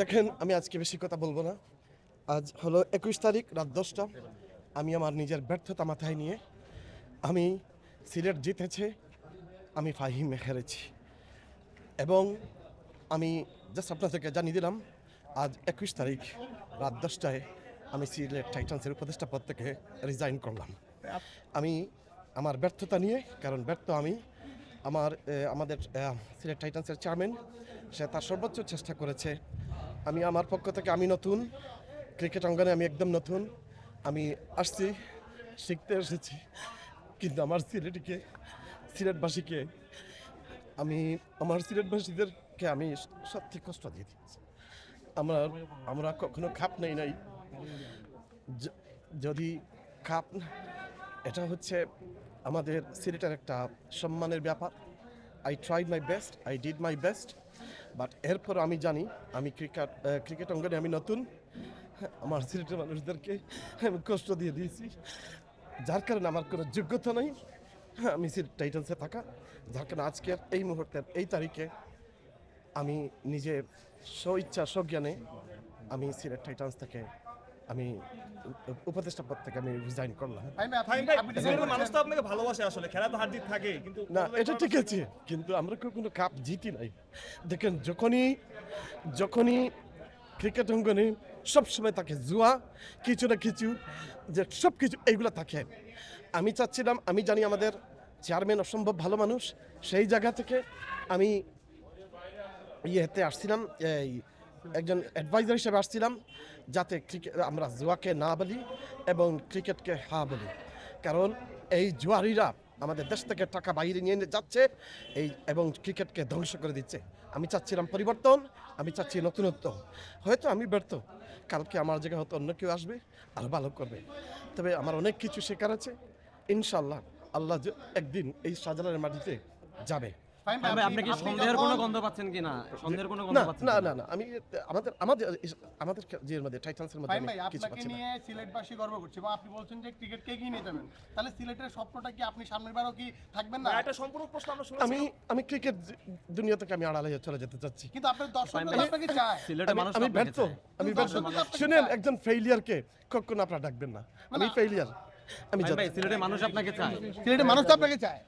দেখেন, আমি আজকে বেশি কথা বলব না। আজ হলো একুশ তারিখ, রাত দশটা। আমি আমার নিজের ব্যর্থতা মাথায় নিয়ে আমি সিলেট জিতেছে, আমি ফাহিমে হেরেছি। এবং আমি জাস্ট আপনাদেরকে জানিয়ে দিলাম, আজ একুশ তারিখ, রাত দশটায় আমি সিলেট টাইটান্সের উপদেষ্টা পদ থেকে রিজাইন করলাম। আমি আমার ব্যর্থতা নিয়ে, কারণ ব্যর্থ আমি আমার আমাদের সিলেট টাইটান্সের চেয়ারম্যান, সে তার সর্বোচ্চ চেষ্টা করেছে। আমি আমার পক্ষ থেকে, আমি নতুন, ক্রিকেট অঙ্গনে আমি একদম নতুন। আমি আসছি, শিখতে এসেছি, কিন্তু আমার সিলেটিকে, সিলেটবাসীকে, আমি, আমার সিলেটবাসীদেরকে আমি সত্যি কষ্ট দিয়ে দিচ্ছি আমরা আমরা কখনো খাপ নেই নাই। যদি খাপ, এটা হচ্ছে আমাদের সিলেটের একটা সম্মানের ব্যাপার। I tried my best I did my best but এরপর আমি জানি, আমি ক্রিকেট ক্রিকেট অঙ্গনে আমি নতুন। আমার সিলেটের মানুষদেরকে আমি কষ্ট দিয়ে দিয়েছি। যার কারণে আমার কোনো যোগ্যতা নেই। আমি সিলেট টাইটান্সে থাকা। যার কারণে আজকের এই মুহূর্তের এই তারিখে আমি নিজে স্বইচ্ছা স্বজ্ঞানে আমি সিলেট টাইটান্স থেকে আমি উপ- উপদেষ্টা পদ থেকে আমি রিজাইন করলাম। মানুষ তো আপনাকে ভালোবাসে আসলে খেলা তো হার থাকে কিন্তু না এটা ঠিক আছে কিন্তু আমরা কোনো কাপ জিতি নাই। দেখেন যখনই যখনই ক্রিকেট অঙ্গনে সবসময় থাকে জুয়া কিছু না কিছু যে সব কিছু এইগুলো থাকে। আমি চাচ্ছিলাম আমি জানি আমাদের চেয়ারম্যান অসম্ভব ভালো মানুষ সেই জায়গা থেকে আমি ইয়েতে আসছিলাম এই একজন অ্যাডভাইজার হিসেবে আসছিলাম যাতে ক্রিকেট আমরা জুয়াকে না বলি এবং ক্রিকেটকে হা বলি। কারণ এই জুয়ারিরা আমাদের দেশ থেকে টাকা বাইরে নিয়ে যাচ্ছে, এই এবং ক্রিকেটকে ধ্বংস করে দিচ্ছে। আমি চাচ্ছিলাম পরিবর্তন, আমি চাচ্ছি নতুনত্ব। হয়তো আমি ব্যর্থ, কালকে আমার জায়গায় হয়তো অন্য কেউ আসবে, আর ভালো করবে। তবে আমার অনেক কিছু শেখার আছে। ইনশাল্লাহ আল্লাহ একদিন এই শাহজালালের মাটিতে যাবে। আপনি কি আপনি সন্দেহের কোনো গন্ধ পাচ্ছেন কিনা? সন্দেহের কোনো গন্ধ পাচ্ছেন না না না আমি আমাদের আমাদের আমাদের যে মধ্যে টাইটান্সের মধ্যে ভাই, আপনাকে নিয়ে সিলেটবাসী গর্ব করছে এবং আপনি বলছেন যে ক্রিকেটকে এগিয়ে নিয়ে যাবেন তাহলে সিলেটের স্বপ্নটা কি আপনি সামনের বারও কি থাকবেন না? না, সম্পূর্ণ প্রশ্ন আমরা শুনেছি আমি আমি ক্রিকেট দুনিয়া থেকে আমি আড়ালে চলে যেতে চাচ্ছি। কিন্তু আপনার দর্শকরা তো আপনাকে চায়। সিলেটের মানুষ আমি ব্যর্থ আমি ব্যর্থ। শুনেন একজন ফেইলিয়ারকে কখনো আপনারা ডাকবেন না। আমি ফেইলিয়ার আমি সিলেটের মানুষ আপনাকে চায়। সিলেটের মানুষ আপনাকে চায়।